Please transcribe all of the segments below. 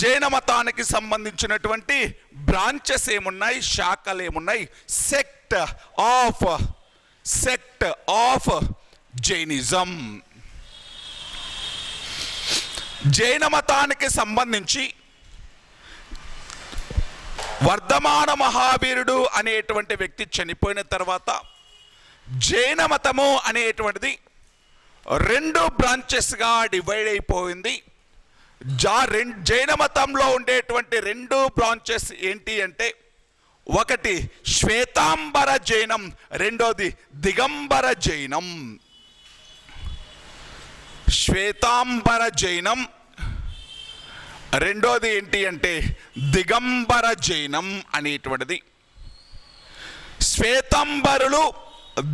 జైన మతానికి సంబంధించినటువంటి బ్రాంచెస్ ఏమున్నాయి? శాఖలు ఏమున్నాయి? Sect of sect of Jainism జైన మతానికి సంబంధించి వర్ధమాన మహావీరుడు అనేటువంటి వ్యక్తి చనిపోయిన తర్వాత జైన మతము అనేటువంటిది రెండు బ్రాంచెస్గా డివైడ్ అయిపోయింది. జా రెం జైన మతంలో ఉండేటువంటి రెండు బ్రాంచెస్ ఏంటి అంటే ఒకటి శ్వేతాంబర జైనం రెండోది దిగంబర జైనం. శ్వేతాంబర జైనం రెండోది ఏంటి అంటే దిగంబర జైనం అనేటువంటిది. శ్వేతంబరులు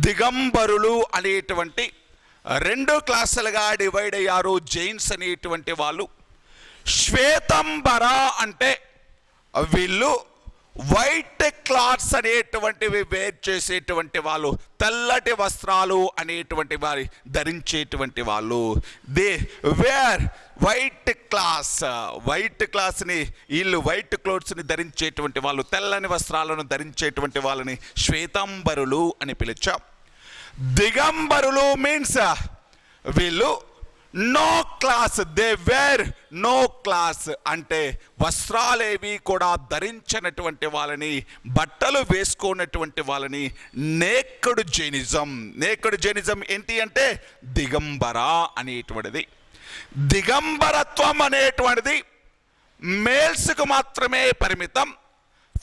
దిగంబరులు అనేటువంటి రెండు క్లాసులుగా డివైడ్ అయ్యారు జైన్స్ అనేటువంటి వాళ్ళు. శ్వేతంబర అంటే వీళ్ళు వైట్ క్లాత్స్ అనేటువంటివి వేర్ చేసేటువంటి వాళ్ళు తెల్లటి వస్త్రాలు అనేటువంటి వారి ధరించేటువంటి వాళ్ళు. They wear white cloth. White క్లాస్ని వీళ్ళు వైట్ క్లోత్స్ని ధరించేటువంటి వాళ్ళు తెల్లని వస్త్రాలను ధరించేటువంటి వాళ్ళని శ్వేతంబరులు అని పిలిచాం. దిగంబరులు మీన్స్ వీళ్ళు no cloth they wear no cloth అంటే వస్త్రాలేవి కూడా ధరించినటువంటి వాళ్ళని బట్టలు వేసుకున్నటువంటి వాళ్ళని నేకడు జైనిజం నేకడు జైనిజం ఏంటి అంటే దిగంబర అనేటువంటిది. దిగంబరత్వం అనేటువంటిది మేల్స్కు మాత్రమే పరిమితం.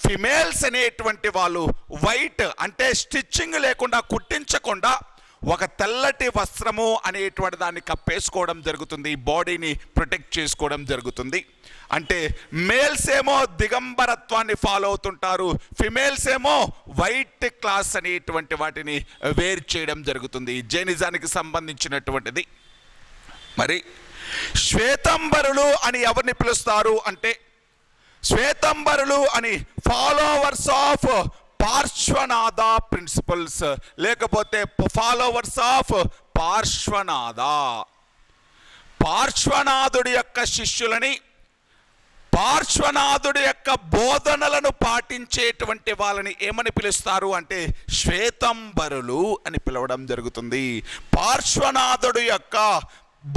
ఫిమేల్స్ అనేటువంటి వాళ్ళు వైట్ అంటే స్టిచ్చింగ్ లేకుండా కుట్టించకుండా ఒక తెల్లటి వస్త్రము అనేటువంటి దాన్ని కప్పేసుకోవడం జరుగుతుంది. బాడీని ప్రొటెక్ట్ చేసుకోవడం జరుగుతుంది. అంటే మేల్స్ ఏమో దిగంబరత్వాన్ని ఫాలో అవుతుంటారు. ఫిమేల్స్ ఏమో వైట్ క్లాస్ అనేటువంటి వాటిని వేరు చేయడం జరుగుతుంది. జైనిజానికి సంబంధించినటువంటిది. మరి శ్వేతంబరులు అని ఎవరిని పిలుస్తారు అంటే శ్వేతంబరులు అని ఫాలోవర్స్ ఆఫ్ పార్శ్వనాథ ప్రిన్సిపల్స్ లేకపోతే ఫాలోవర్స్ ఆఫ్ పార్శ్వనాథ. పార్శ్వనాథుడి యొక్క శిష్యులని పార్శ్వనాథుడి యొక్క బోధనలను పాటించేటువంటి వాళ్ళని ఏమని పిలుస్తారు అంటే శ్వేతంబరులు అని పిలవడం జరుగుతుంది. పార్శ్వనాథుడు యొక్క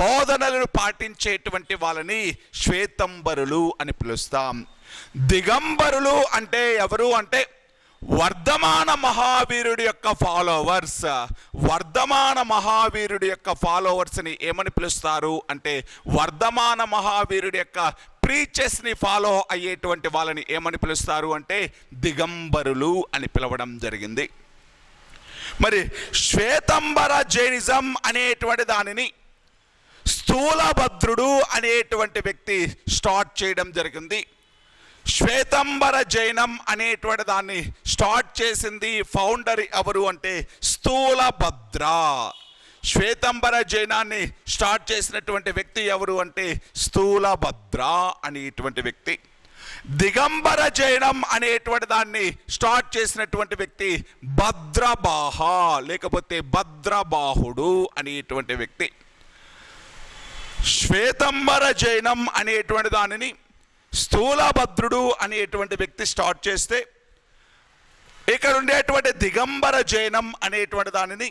బోధనలను పాటించేటువంటి వాళ్ళని శ్వేతంబరులు అని పిలుస్తాం. దిగంబరులు అంటే ఎవరు అంటే వర్ధమాన మహావీరుడి యొక్క ఫాలోవర్స్ వర్ధమాన మహావీరుడి యొక్క ఫాలోవర్స్ని ఏమని పిలుస్తారు అంటే వర్ధమాన మహావీరుడి యొక్క ప్రీచెస్ని ఫాలో అయ్యేటువంటి వాళ్ళని ఏమని పిలుస్తారు అంటే దిగంబరులు అని పిలవడం జరిగింది. మరి శ్వేతంబర జైనిజం అనేటువంటి దానిని స్థూలభద్రుడు అనేటువంటి వ్యక్తి స్టార్ట్ చేయడం జరిగింది. శ్వేతంబర జైనం అనేటువంటి దాన్ని స్టార్ట్ చేసింది ఫౌండర్ ఎవరు అంటే స్థూలభద్ర. శ్వేతంబర జైనాన్ని స్టార్ట్ చేసినటువంటి వ్యక్తి ఎవరు అంటే స్థూలభద్ర అనేటువంటి వ్యక్తి. దిగంబర జైనం అనేటువంటి దాన్ని స్టార్ట్ చేసినటువంటి వ్యక్తి భద్రబాహ లేకపోతే భద్రబాహుడు అనేటువంటి వ్యక్తి. శ్వేతంబర జైనం అనేటువంటి దానిని స్థూలభద్రుడు అనేటువంటి వ్యక్తి స్టార్ట్ చేస్తే ఇక్కడ ఉండేటువంటి దిగంబర జైనం అనేటువంటి దానిని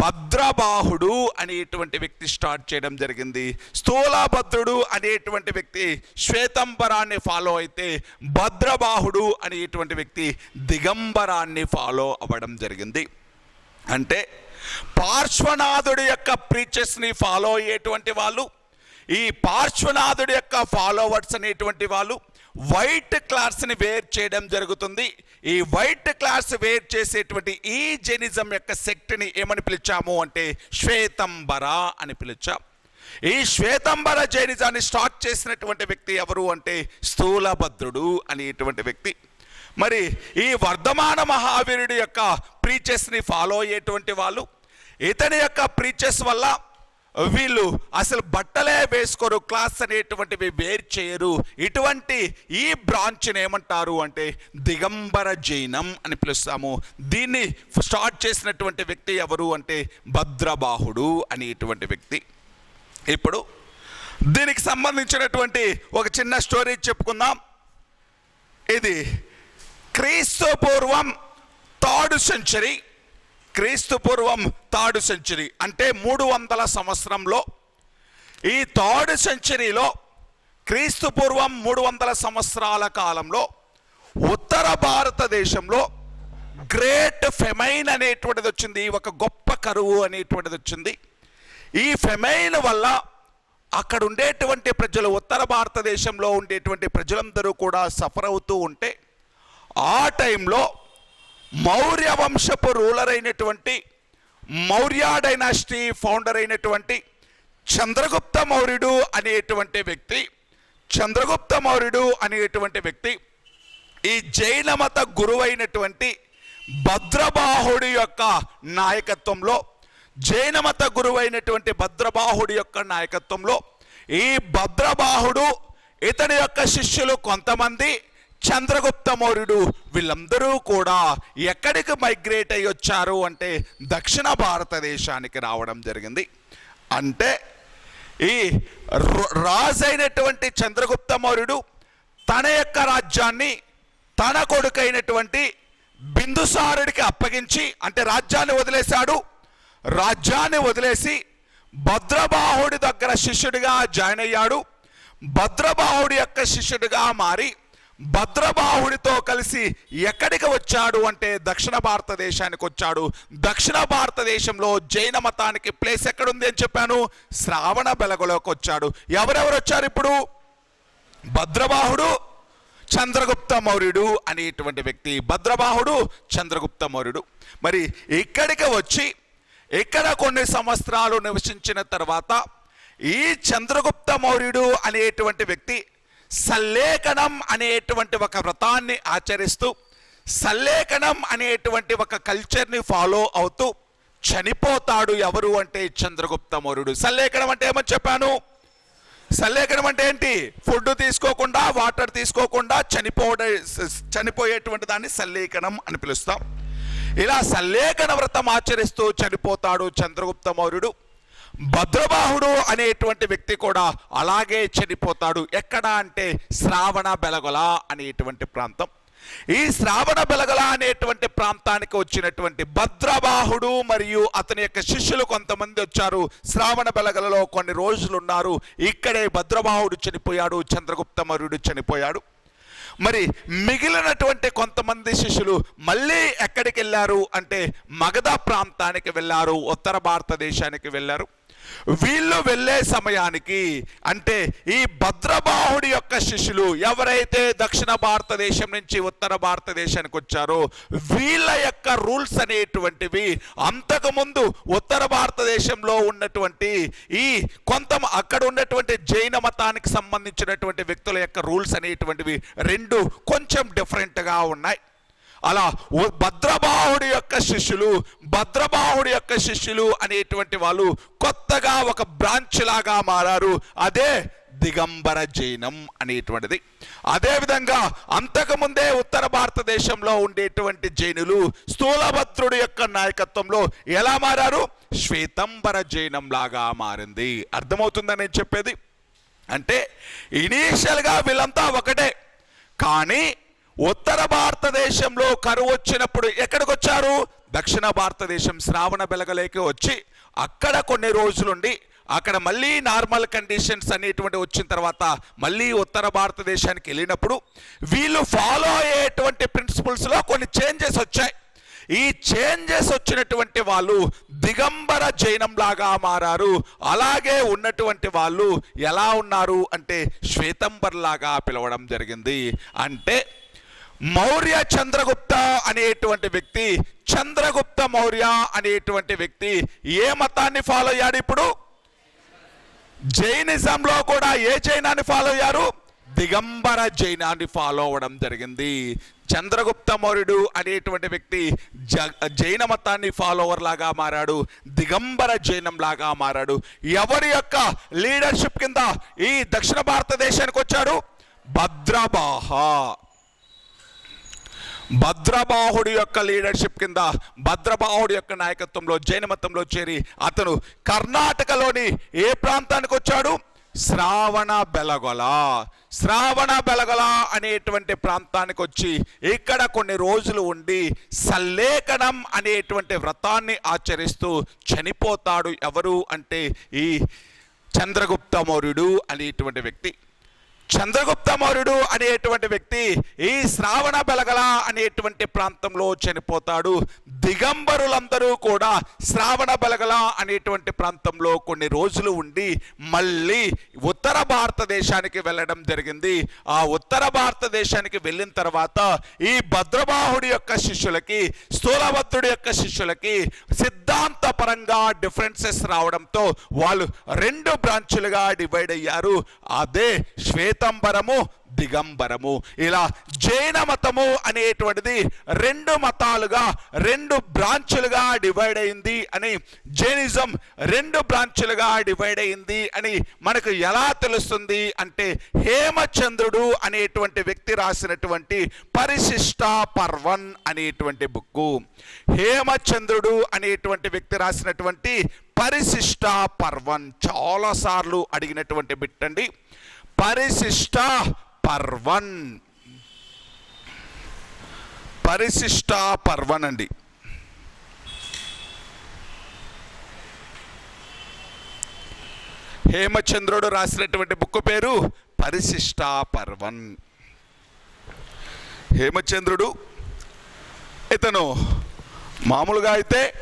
భద్రబాహుడు అనేటువంటి వ్యక్తి స్టార్ట్ చేయడం జరిగింది. స్థూలభద్రుడు అనేటువంటి వ్యక్తి శ్వేతంబరాన్ని ఫాలో అయితే భద్రబాహుడు అనేటువంటి వ్యక్తి దిగంబరాన్ని ఫాలో అవ్వడం జరిగింది. అంటే పార్శ్వనాథుడి యొక్క ప్రీచెస్ని ఫాలో అయ్యేటువంటి వాళ్ళు ఈ పార్శ్వనాథుడి యొక్క ఫాలోవర్స్ అనేటువంటి వాళ్ళు వైట్ క్లాస్ని వేర్ చేయడం జరుగుతుంది. ఈ వైట్ క్లాస్ వేర్ చేసేటువంటి ఈ జెనిజం యొక్క శక్తిని ఏమని పిలిచాము అంటే శ్వేతంబర అని పిలిచాం. ఈ శ్వేతంబర జైనిజాన్ని స్టార్ట్ చేసినటువంటి వ్యక్తి ఎవరు అంటే స్థూలభద్రుడు అనేటువంటి వ్యక్తి. మరి ఈ వర్ధమాన మహావీరుడి యొక్క ప్రీచెస్ని ఫాలో అయ్యేటువంటి వాళ్ళు ఇతని యొక్క ప్రీచెస్ వల్ల వీళ్ళు అసలు బట్టలే వేసుకోరు క్లాస్ అనేటువంటివి వేరు చేయరు. ఇటువంటి ఈ బ్రాంచ్ని ఏమంటారు అంటే దిగంబర జైనం అని పిలుస్తాము. దీన్ని స్టార్ట్ చేసినటువంటి వ్యక్తి ఎవరు అంటే భద్రబాహుడు అనేటువంటి వ్యక్తి. ఇప్పుడు దీనికి సంబంధించినటువంటి ఒక చిన్న స్టోరీ చెప్పుకుందాం. ఇది క్రీస్తు పూర్వం థర్డ్ సెంచరీ. క్రీస్తు పూర్వం థర్డ్ సెంచరీ అంటే మూడు వందల సంవత్సరంలో. ఈ థర్డ్ సెంచరీలో క్రీస్తు పూర్వం మూడు వందల సంవత్సరాల కాలంలో ఉత్తర భారతదేశంలో గ్రేట్ ఫెమైన్ అనేటువంటిది వచ్చింది. ఒక గొప్ప కరువు అనేటువంటిది వచ్చింది. ఈ ఫెమైన్ వల్ల అక్కడ ఉండేటువంటి ప్రజలు ఉత్తర భారతదేశంలో ఉండేటువంటి ప్రజలందరూ కూడా సఫర్ అవుతూ ఉంటే ఆ టైంలో మౌర్య వంశపు రూలర్ అయినటువంటి మౌర్య డైనాసిటీ ఫౌండర్ అయినటువంటి చంద్రగుప్త మౌర్యుడు అనేటువంటి వ్యక్తి చంద్రగుప్త మౌర్యుడు అనేటువంటి వ్యక్తి ఈ జైన మత గురువైనటువంటి భద్రబాహుడి యొక్క నాయకత్వంలో జైన మత గురువైనటువంటి భద్రబాహుడి యొక్క నాయకత్వంలో ఈ భద్రబాహుడు ఇతని యొక్క శిష్యులు కొంతమంది చంద్రగుప్త మౌర్యుడు వీళ్ళందరూ కూడా ఎక్కడికి మైగ్రేట్ అయ్యి వచ్చారు అంటే దక్షిణ భారతదేశానికి రావడం జరిగింది. అంటే ఈ రాజైనటువంటి చంద్రగుప్త మౌర్యుడు తన యొక్క రాజ్యాన్ని తన కొడుకైనటువంటి బిందుసారుడికి అప్పగించి అంటే రాజ్యాన్ని వదిలేశాడు. రాజ్యాన్ని వదిలేసి భద్రబాహుడి దగ్గర శిష్యుడిగా జాయిన్ అయ్యాడు. భద్రబాహుడి యొక్క శిష్యుడిగా మారి భద్రబాహుడితో కలిసి ఎక్కడికి వచ్చాడు అంటే దక్షిణ భారతదేశానికి వచ్చాడు. దక్షిణ భారతదేశంలో జైన మతానికి ప్లేస్ ఎక్కడుంది అని చెప్పాను. శ్రావణ బెలగలోకి వచ్చాడు. ఎవరెవరు వచ్చారు ఇప్పుడు? భద్రబాహుడు చంద్రగుప్త మౌర్యుడు అనేటువంటి వ్యక్తి. భద్రబాహుడు చంద్రగుప్త మౌర్యుడు. మరి ఇక్కడికి వచ్చి ఇక్కడ కొన్ని సంవత్సరాలు నివసించిన తర్వాత ఈ చంద్రగుప్త మౌర్యుడు అనేటువంటి వ్యక్తి సల్లేఖనం అనేటువంటి ఒక వ్రతాన్ని ఆచరిస్తూ సల్లేఖనం అనేటువంటి ఒక కల్చర్ని ఫాలో అవుతూ చనిపోతాడు ఎవరు అంటే చంద్రగుప్త మౌర్యుడు. సల్లేఖనం అంటే ఏమని చెప్పాను? సల్లేఖనం అంటే ఏంటి? ఫుడ్ తీసుకోకుండా వాటర్ తీసుకోకుండా చనిపోవడ చనిపోయేటువంటి దాన్ని సల్లేఖనం అని పిలుస్తాం. ఇలా సల్లేఖన వ్రతం ఆచరిస్తూ చనిపోతాడు చంద్రగుప్త మౌర్యుడు. భద్రబాహుడు అనేటువంటి వ్యక్తి కూడా అలాగే చనిపోతాడు. ఎక్కడ అంటే శ్రావణ బెలగొల అనేటువంటి ప్రాంతం. ఈ శ్రావణ బెలగల అనేటువంటి ప్రాంతానికి వచ్చినటువంటి భద్రబాహుడు మరియు అతని యొక్క శిష్యులు కొంతమంది వచ్చారు. శ్రావణ బెలగలలో కొన్ని రోజులు ఉన్నారు ఇక్కడే భద్రబాహుడు చనిపోయాడు చంద్రగుప్తమర్యుడు చనిపోయాడు. మరి మిగిలినటువంటి కొంతమంది శిష్యులు మళ్ళీ ఎక్కడికి వెళ్ళారు అంటే మగధ ప్రాంతానికి వెళ్ళారు ఉత్తర భారతదేశానికి వెళ్ళారు వీళ్ళు వెళ్ళే సమయానికి అంటే ఈ భద్రబాహుడి యొక్క శిష్యులు ఎవరైతే దక్షిణ భారతదేశం నుంచి ఉత్తర భారతదేశానికి వచ్చారో వీళ్ళ యొక్క రూల్స్ అనేటువంటివి అంతకుముందు ఉత్తర భారతదేశంలో ఉన్నటువంటి ఈ కొంత అక్కడ ఉన్నటువంటి జైన మతానికి సంబంధించినటువంటి వ్యక్తుల యొక్క రూల్స్ అనేటువంటివి రెండు కొంచెం డిఫరెంట్గా ఉన్నాయి. అలా భద్రబాహుడి యొక్క శిష్యులు భద్రబాహుడి యొక్క శిష్యులు అనేటువంటి వాళ్ళు కొత్తగా ఒక బ్రాంచ్ లాగా మారారు. అదే దిగంబర జైనం అనేటువంటిది. అదేవిధంగా అంతకుముందే ఉత్తర భారతదేశంలో ఉండేటువంటి జైనులు స్థూలభద్రుడు యొక్క నాయకత్వంలో ఎలా మారారు? శ్వేతంబర జైనం లాగా మారింది. అర్థమవుతుందని నేను చెప్పేది? అంటే ఇనీషియల్గా వీళ్ళంతా ఒకటే. కానీ ఉత్తర భారతదేశంలో కరువు వచ్చినప్పుడు ఎక్కడికి వచ్చారు? దక్షిణ భారతదేశం శ్రావణ బెలగలేకి వచ్చి అక్కడ కొన్ని రోజులుండి అక్కడ మళ్ళీ నార్మల్ కండిషన్స్ అనేటువంటి వచ్చిన తర్వాత మళ్ళీ ఉత్తర భారతదేశానికి వెళ్ళినప్పుడు వీళ్ళు ఫాలో అయ్యేటువంటి ప్రిన్సిపల్స్లో కొన్ని చేంజెస్ వచ్చాయి. ఈ చేంజెస్ వచ్చినటువంటి వాళ్ళు దిగంబర జైనంలాగా మారారు. అలాగే ఉన్నటువంటి వాళ్ళు ఎలా ఉన్నారు అంటే శ్వేతంబర్లాగా పిలవడం జరిగింది. అంటే మౌర్య చంద్రగుప్త అనేటువంటి వ్యక్తి చంద్రగుప్త మౌర్య అనేటువంటి వ్యక్తి ఏ మతాన్ని ఫాలో అయ్యాడు ఇప్పుడు? జైనిజంలో కూడా ఏ జైనాన్ని ఫాలో అయ్యారు? దిగంబర జైనాన్ని ఫాలో అవ్వడం జరిగింది. చంద్రగుప్త మౌర్యుడు అనేటువంటి వ్యక్తి జ జైన మతాన్ని ఫాలోవర్ లాగా మారాడు దిగంబర జైనం లాగా మారాడు. ఎవరి యొక్క లీడర్షిప్ కింద ఈ దక్షిణ భారతదేశానికి వచ్చాడు? భద్రబాహ. భద్రబాహుడి యొక్క లీడర్షిప్ కింద భద్రబాహుడి యొక్క నాయకత్వంలో జైన మతంలో చేరి అతను కర్ణాటకలోని ఏ ప్రాంతానికి వచ్చాడు? శ్రావణ బెలగొల. శ్రావణ బెలగొల అనేటువంటి ప్రాంతానికి వచ్చి ఇక్కడ కొన్ని రోజులు ఉండి సల్లేఖనం అనేటువంటి వ్రతాన్ని ఆచరిస్తూ చనిపోతాడు ఎవరు అంటే ఈ చంద్రగుప్త మౌర్యుడు అనేటువంటి వ్యక్తి. చంద్రగుప్త మౌర్యుడు అనేటువంటి వ్యక్తి ఈ శ్రావణ బెలగల అనేటువంటి ప్రాంతంలో చనిపోతాడు. దిగంబరులందరూ కూడా శ్రావణ బెలగల అనేటువంటి ప్రాంతంలో కొన్ని రోజులు ఉండి మళ్ళీ ఉత్తర భారతదేశానికి వెళ్ళడం జరిగింది. ఆ ఉత్తర భారతదేశానికి వెళ్ళిన తర్వాత ఈ భద్రబాహుడి యొక్క శిష్యులకి స్థూలభద్రుడి యొక్క శిష్యులకి సిద్ధాంతపరంగా డిఫరెన్సెస్ రావడంతో వాళ్ళు రెండు బ్రాంచులుగా డివైడ్ అయ్యారు. అదే శ్వేతంబరము దిగంబరము. ఇలా జైన మతము అనేటువంటిది రెండు మతాలుగా రెండు బ్రాంచులుగా డివైడ్ అయింది అని జైనిజం రెండు బ్రాంచులుగా డివైడ్ అయింది అని మనకు ఎలా తెలుస్తుంది అంటే హేమచంద్రుడు అనేటువంటి వ్యక్తి రాసినటువంటి పరిశిష్ట పర్వన్ అనేటువంటి బుక్కు. హేమచంద్రుడు అనేటువంటి వ్యక్తి రాసినటువంటి పరిశిష్ట పర్వన్ చాలాసార్లు అడిగినటువంటి బిట్టండి. పరిశిష్ట పర్వన్. పరిశిష్ట పర్వన్ అండి హేమచంద్రుడు రాసినటువంటి బుక్ పేరు పరిశిష్ట పర్వన్. హేమచంద్రుడు ఇతను మామూలుగా అయితే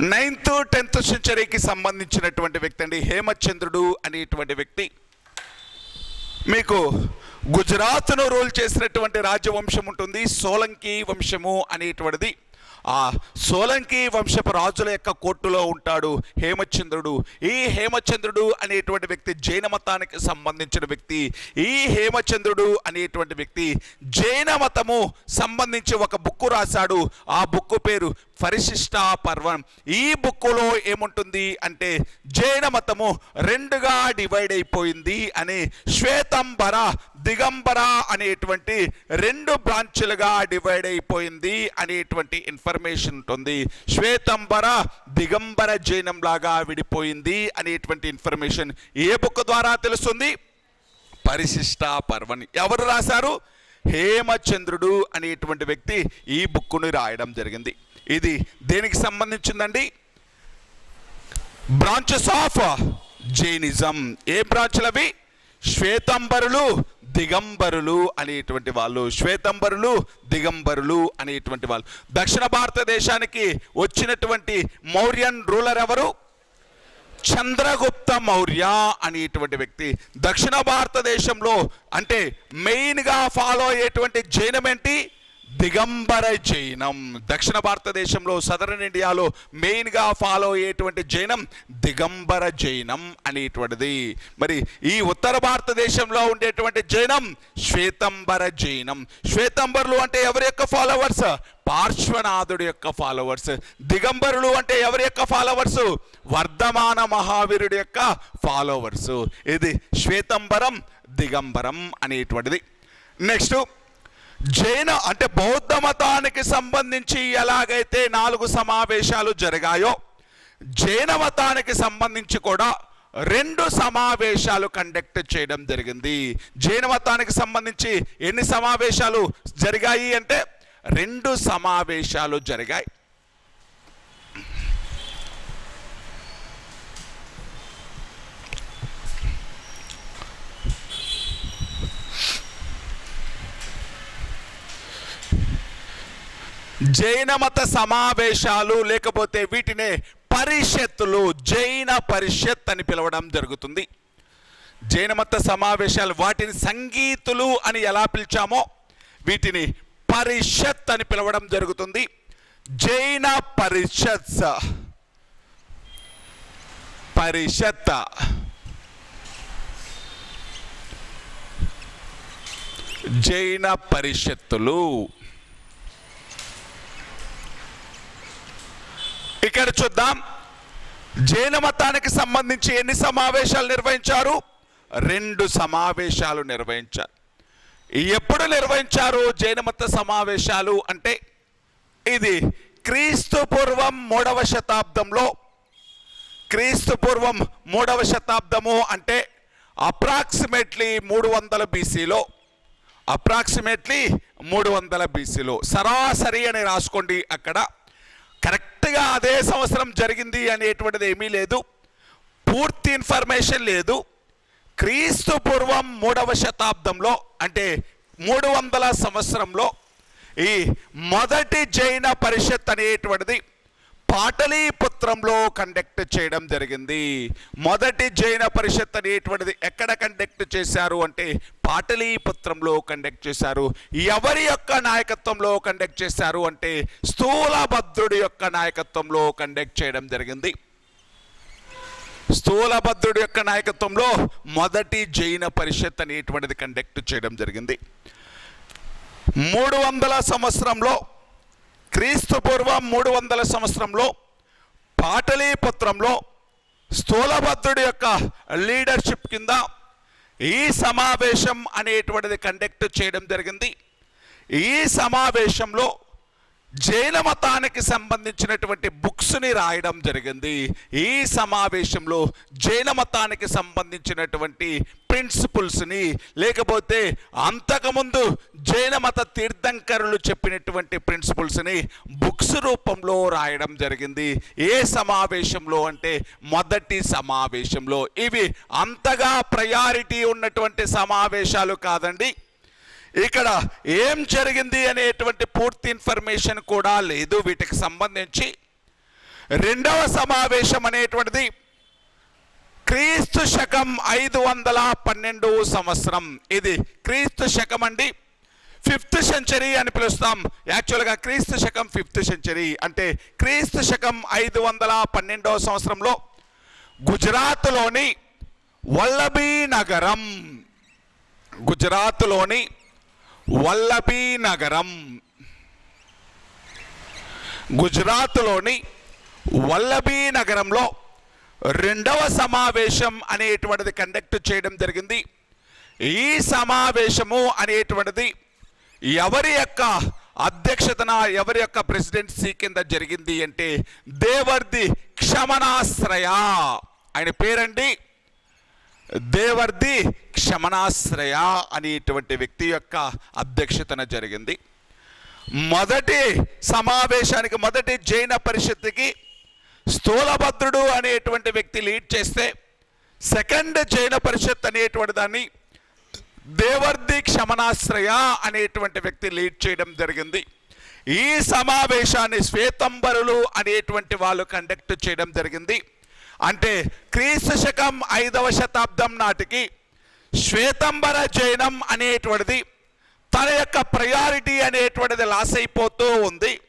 నైన్త్ టెన్త్ సెంచరీకి సంబంధించినటువంటి వ్యక్తి అండి. హేమచంద్రుడు అనేటువంటి వ్యక్తి. మీకు గుజరాత్ను రూల్ చేసినటువంటి రాజవంశం ఉంటుంది సోలంకి వంశము అనేటువంటిది. ఆ సోలంకి వంశపు రాజుల యొక్క కోర్టులో ఉంటాడు హేమచంద్రుడు. ఈ హేమచంద్రుడు అనేటువంటి వ్యక్తి జైన మతానికి సంబంధించిన వ్యక్తి. ఈ హేమచంద్రుడు అనేటువంటి వ్యక్తి జైన మతము సంబంధించి ఒక బుక్కు రాశాడు. ఆ బుక్కు పేరు పరిశిష్ట పర్వం. ఈ బుక్కులో ఏముంటుంది అంటే జైన మతము రెండుగా డివైడ్ అయిపోయింది అని శ్వేతంబర దిగంబర అనేటువంటి రెండు బ్రాంచులుగా డివైడ్ అయిపోయింది అనేటువంటి ఇన్ఫర్మేషన్ ఉంటుంది. శ్వేతంబర దిగంబర జైనం లాగా విడిపోయింది అనేటువంటి ఇన్ఫర్మేషన్ ఏ బుక్ ద్వారా తెలుస్తుంది? పరిశిష్ట పర్వని ఎవరు రాశారు? హేమచంద్రుడు అనేటువంటి వ్యక్తి ఈ బుక్కుని రాయడం జరిగింది. ఇది దేనికి సంబంధించిందండి? బ్రాంచెస్ ఆఫ్ జైనిజం ఏ బ్రాంచ్లు అవి శ్వేతంబరులు దిగంబరులు అనేటువంటి వాళ్ళు. శ్వేతంబరులు దిగంబరులు అనేటువంటి వాళ్ళు. దక్షిణ భారతదేశానికి వచ్చినటువంటి మౌర్యన్ రూలర్ ఎవరు? చంద్రగుప్త మౌర్య అనేటువంటి వ్యక్తి. దక్షిణ భారతదేశంలో అంటే మెయిన్గా ఫాలో అయ్యేటువంటి జైనం ఏంటి? దిగంబర జైనం. దక్షిణ భారతదేశంలో సదరన్ ఇండియాలో మెయిన్గా ఫాలో అయ్యేటువంటి జైనం దిగంబర జైనం అనేటువంటిది. మరి ఈ ఉత్తర భారతదేశంలో ఉండేటువంటి జైనం శ్వేతంబర జైనం. శ్వేతంబరులు అంటే ఎవరి యొక్క ఫాలోవర్స్? పార్శ్వనాథుడి యొక్క ఫాలోవర్స్. దిగంబరులు అంటే ఎవరి యొక్క ఫాలోవర్స్? వర్ధమాన మహావీరుడి యొక్క ఫాలోవర్స్. ఇది శ్వేతంబరం దిగంబరం అనేటువంటిది. నెక్స్ట్ జైన అంటే బౌద్ధ మతానికి సంబంధించి ఎలాగైతే నాలుగు సమావేశాలు జరిగాయో జైన మతానికి సంబంధించి కూడా రెండు సమావేశాలు కండక్ట్ చేయడం జరిగింది. జైన మతానికి సంబంధించి ఎన్ని సమావేశాలు జరిగాయి అంటే రెండు సమావేశాలు జరిగాయి. జైన మత సమావేశాలు లేకపోతే వీటినే పరిషత్తులు జైన పరిషత్ అని పిలవడం జరుగుతుంది. జైన మత సమావేశాలు వాటిని సంగీతులు అని ఎలా పిలిచామో వీటిని పరిషత్ అని పిలవడం జరుగుతుంది. జైన పరిషత్ పరిషత్. జైన పరిషత్తులు. ఇక్కడ చూద్దాం. జైన మతానికి సంబంధించి ఎన్ని సమావేశాలు నిర్వహించారు? రెండు సమావేశాలు నిర్వహించారు. ఎప్పుడు నిర్వహించారు జైన మత సమావేశాలు? అంటే ఇది క్రీస్తు పూర్వం మూడవ శతాబ్దంలో. క్రీస్తు పూర్వం మూడవ శతాబ్దము అంటే అప్రాక్సిమేట్లీ మూడు వందల బీసీలో. అప్రాక్సిమేట్లీ మూడు వందల బీసీలో. సరాసరి అని రాసుకోండి అక్కడ. కరెక్ట్గా అదే సంవత్సరం జరిగింది అనేటువంటిది ఏమీ లేదు. పూర్తి ఇన్ఫర్మేషన్ లేదు. క్రీస్తు పూర్వం మూడవ శతాబ్దంలో అంటే మూడు వందల సంవత్సరంలో ఈ మొదటి జైన పరిషత్ అనేటువంటిది పాటలీపుత్రంలో కండక్ట్ చేయడం జరిగింది. మొదటి జైన పరిషత్ అనేటువంటిది ఎక్కడ కండక్ట్ చేశారు అంటే పాటలీపుత్రంలో కండక్ట్ చేశారు. ఎవరి యొక్క నాయకత్వంలో కండక్ట్ చేశారు అంటే స్థూలభద్రుడి యొక్క నాయకత్వంలో కండక్ట్ చేయడం జరిగింది. స్థూలభద్రుడి యొక్క నాయకత్వంలో మొదటి జైన పరిషత్ అనేటువంటిది కండక్ట్ చేయడం జరిగింది. మూడు వందల సంవత్సరంలో క్రీస్తు పూర్వం మూడు వందల సంవత్సరంలో పాటలీపుత్రంలో స్థూలభద్రుడి యొక్క లీడర్షిప్ కింద ఈ సమావేశం అనేటువంటిది కండక్ట్ చేయడం జరిగింది. ఈ సమావేశంలో జైన మతానికి సంబంధించినటువంటి బుక్స్ని రాయడం జరిగింది. ఈ సమావేశంలో జైన మతానికి సంబంధించినటువంటి ప్రిన్సిపుల్స్ని లేకపోతే అంతకుముందు జైన మత తీర్థంకరులు చెప్పినటువంటి ప్రిన్సిపుల్స్ని బుక్స్ రూపంలో రాయడం జరిగింది. ఏ సమావేశంలో అంటే మొదటి సమావేశంలో. ఇవి అంతగా ప్రయారిటీ ఉన్నటువంటి సమావేశాలు కాదండి. ఇక్కడ ఏం జరిగింది అనేటువంటి పూర్తి ఇన్ఫర్మేషన్ కూడా లేదు. వీటికి సంబంధించి రెండవ సమావేశం అనేటువంటిది క్రీస్తు శకం ఐదు వందల పన్నెండు సంవత్సరం. ఇది క్రీస్తు శకం అండి ఫిఫ్త్ సెంచరీ అని పిలుస్తాం. యాక్చువల్గా క్రీస్తు శకం ఫిఫ్త్ సెంచరీ అంటే క్రీస్తు శకం ఐదు వందల పన్నెండవ సంవత్సరంలో గుజరాత్లోని వల్లభీ నగరం. గుజరాత్లోని వల్లభీ నగరం. గుజరాత్లోని వల్లభీ నగరంలో రెండవ సమావేశం అనేటువంటిది కండక్ట్ చేయడం జరిగింది. ఈ సమావేశము అనేటువంటిది ఎవరి యొక్క అధ్యక్షతన ఎవరి యొక్క ప్రెసిడెన్సీ కింద జరిగింది అంటే దేవర్ది క్షమణాశ్రయ. ఆయన పేరండి దేవర్ది క్షమణాశ్రయ అనేటువంటి వ్యక్తి యొక్క అధ్యక్షతన జరిగింది. మొదటి సమావేశానికి మొదటి జైన పరిషత్తుకి స్థూలభద్రుడు అనేటువంటి వ్యక్తి లీడ్ చేస్తే సెకండ్ జైన పరిషత్ అనేటువంటి దాన్ని దేవర్ది క్షమణాశ్రయ అనేటువంటి వ్యక్తి లీడ్ చేయడం జరిగింది. ఈ సమావేశాన్ని శ్వేతంబరులు అనేటువంటి వాళ్ళు కండక్ట్ చేయడం జరిగింది. అంటే క్రీస్తు శకం ఐదవ శతాబ్దం నాటికి శ్వేతంబర జైనం అనేటువంటిది తన యొక్క ప్రయారిటీ అనేటువంటిది లాస్ అయిపోతూ ఉంది.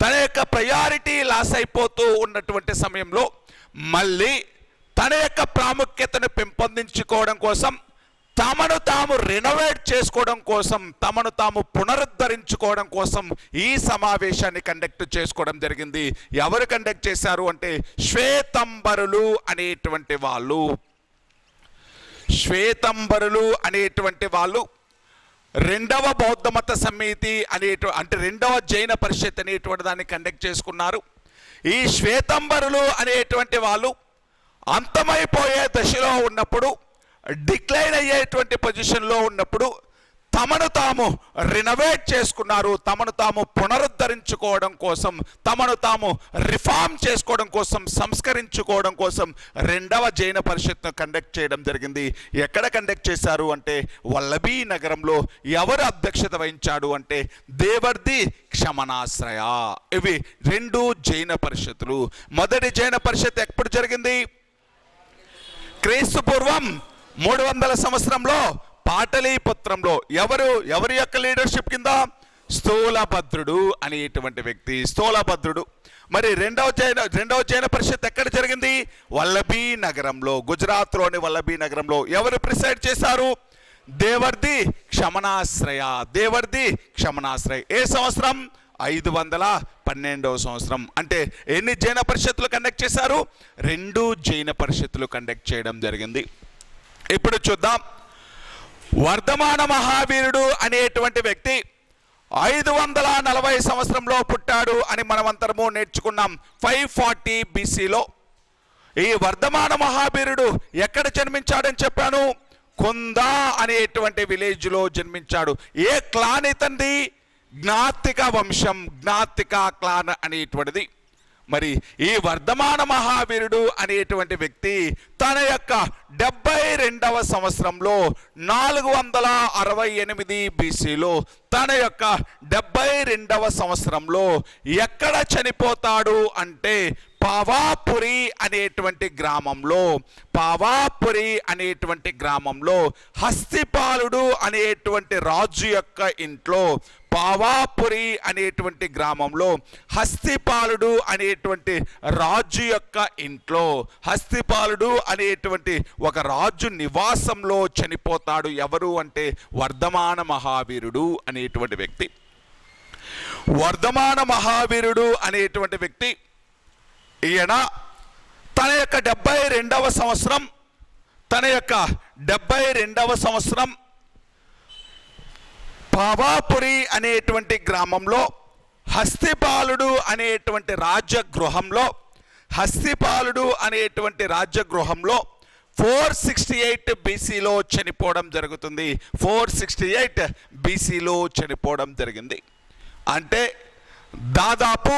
తన యొక్క ప్రయారిటీ లాస్ అయిపోతూ ఉన్నటువంటి సమయంలో మళ్ళీ తన యొక్క ప్రాముఖ్యతను పెంపొందించుకోవడం కోసం తమను తాము రెనోవేట్ చేసుకోవడం కోసం తమను తాము పునరుద్ధరించుకోవడం కోసం ఈ సమావేశాన్ని కండక్ట్ చేసుకోవడం జరిగింది. ఎవరు కండక్ట్ చేశారు అంటే శ్వేతంబరులు అనేటువంటి వాళ్ళు. శ్వేతంబరులు అనేటువంటి వాళ్ళు రెండవ బౌద్ధ మత సమితి అనేటు అంటే రెండవ జైన పరిషత్ అనేటువంటి దాన్ని కండక్ట్ చేసుకున్నారు. ఈ శ్వేతంబరులు అనేటువంటి వాళ్ళు అంతమైపోయే దశలో ఉన్నప్పుడు డిక్లైన్ అయ్యేటువంటి పొజిషన్లో ఉన్నప్పుడు తమను తాము రినోవేట్ చేసుకున్నారు తమను తాము పునరుద్ధరించుకోవడం కోసం తమను తాము రిఫార్మ్ చేసుకోవడం కోసం సంస్కరించుకోవడం కోసం రెండవ జైన పరిషత్ను కండక్ట్ చేయడం జరిగింది. ఎక్కడ కండక్ట్ చేశారు అంటే వల్లభీ నగరంలో ఎవరు అధ్యక్షత వహించాడు అంటే దేవర్ది క్షమణాశ్రయ ఇవి రెండు జైన పరిషత్తులు. మొదటి జైన పరిషత్ ఎప్పుడు జరిగింది? క్రీస్తు పూర్వం మూడు వందల సంవత్సరంలో పాటలీపుత్రంలో ఎవరు ఎవరి యొక్క లీడర్షిప్ కింద? స్థూలభద్రుడు అనేటువంటి వ్యక్తి స్థూలభద్రుడు. మరి రెండవ జైన రెండవ జైన పరిషత్ ఎక్కడ జరిగింది? వల్లభీ నగరంలో గుజరాత్లోని వల్లభీ నగరంలో. ఎవరు ప్రిసైడ్ చేశారు? దేవర్ది క్షమణాశ్రయ దేవర్ది క్షమణాశ్రయ. ఏ సంవత్సరం? ఐదు వందల పన్నెండవ సంవత్సరం. అంటే ఎన్ని జైన పరిషత్తులు కండక్ట్ చేశారు? రెండు జైన పరిషత్తులు కండక్ట్ చేయడం జరిగింది. ఇప్పుడు చూద్దాం. వర్ధమాన మహావీరుడు అనేటువంటి వ్యక్తి ఐదు వందల నలభై సంవత్సరంలో పుట్టాడు అని మనమంతరము నేర్చుకున్నాం ఫైవ్ ఫార్టీ బీసీలో. ఈ వర్ధమాన మహావీరుడు ఎక్కడ జన్మించాడని చెప్పాను? కొందా అనేటువంటి విలేజ్లో జన్మించాడు. ఏ క్లాన్ ఇతంది జ్ఞాతిక వంశం జ్ఞాతిక క్లాన్ అనేటువంటిది. మరి ఈ వర్ధమాన మహావీరుడు అనేటువంటి వ్యక్తి తన యొక్క డెబ్బై రెండవ సంవత్సరంలో నాలుగు వందల అరవై ఎనిమిది బీసీలో తన యొక్క డెబ్బై రెండవ సంవత్సరంలో ఎక్కడ చనిపోతాడు అంటే పావాపురి అనేటువంటి గ్రామంలో పావాపురి అనేటువంటి గ్రామంలో హస్తిపాలుడు అనేటువంటి రాజు యొక్క ఇంట్లో పావాపురి అనేటువంటి గ్రామంలో హస్తిపాలుడు అనేటువంటి రాజు యొక్క ఇంట్లో హస్తిపాలుడు అనేటువంటి ఒక రాజు నివాసంలో చనిపోతాడు. ఎవరు అంటే వర్ధమాన మహావీరుడు అనేటువంటి వ్యక్తి. వర్ధమాన మహావీరుడు అనేటువంటి వ్యక్తి ఈయన తన యొక్క డెబ్బై రెండవ సంవత్సరం తన యొక్క డెబ్బై రెండవ సంవత్సరం పావాపురి అనేటువంటి గ్రామంలో హస్తిపాలుడు అనేటువంటి రాజగృహంలో హస్తిపాలుడు అనేటువంటి రాజగృహంలో ఫోర్ సిక్స్టీ ఎయిట్ బీసీలో చనిపోవడం జరుగుతుంది. ఫోర్ సిక్స్టీ ఎయిట్ బీసీలో చనిపోవడం జరిగింది. అంటే దాదాపు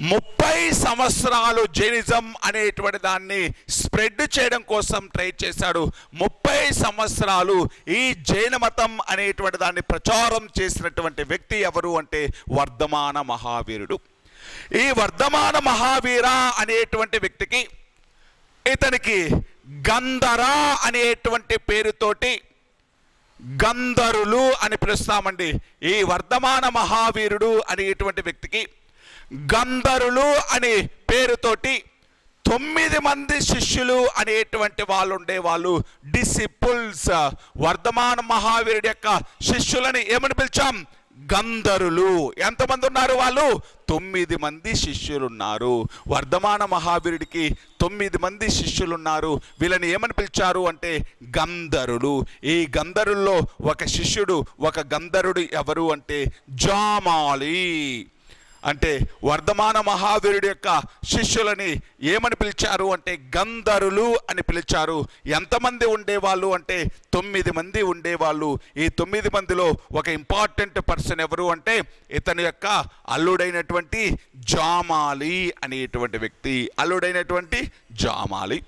ముప్పై సంవత్సరాలు జైనిజం అనేటువంటి దాన్ని స్ప్రెడ్ చేయడం కోసం ట్రై చేశాడు. ముప్పై సంవత్సరాలు ఈ జైన మతం అనేటువంటి దాన్ని ప్రచారం చేసినటువంటి వ్యక్తి ఎవరు అంటే వర్ధమాన మహావీరుడు. ఈ వర్ధమాన మహావీర అనేటువంటి వ్యక్తికి ఇతనికి గంధరా అనేటువంటి పేరుతోటి గంధరులు అని పిలుస్తామండి. ఈ వర్ధమాన మహావీరుడు అనేటువంటి వ్యక్తికి గంధరులు అనే పేరుతోటి తొమ్మిది మంది శిష్యులు అనేటువంటి వాళ్ళు ఉండేవాళ్ళు డిసిపుల్స్ వర్ధమాన మహావీరుడి యొక్క శిష్యులని ఏమని పిలిచాం? గంధరులు. ఎంతమంది ఉన్నారు వాళ్ళు? తొమ్మిది మంది శిష్యులు ఉన్నారు వర్ధమాన మహావీరుడికి తొమ్మిది మంది శిష్యులు ఉన్నారు వీళ్ళని ఏమని పిలిచారు అంటే గంధరులు. ఈ గంధరుల్లో ఒక శిష్యుడు ఒక గంధరుడు ఎవరు అంటే జామాలి. అంటే వర్ధమాన మహావీరుడి యొక్క శిష్యులని ఏమని పిలిచారు అంటే గంధరులు అని పిలిచారు. ఎంతమంది ఉండేవాళ్ళు అంటే తొమ్మిది మంది ఉండేవాళ్ళు. ఈ తొమ్మిది మందిలో ఒక ఇంపార్టెంట్ పర్సన్ ఎవరు అంటే ఇతని యొక్క అల్లుడైనటువంటి జామాలి అనేటువంటి వ్యక్తి. అల్లుడైనటువంటి జామాలి.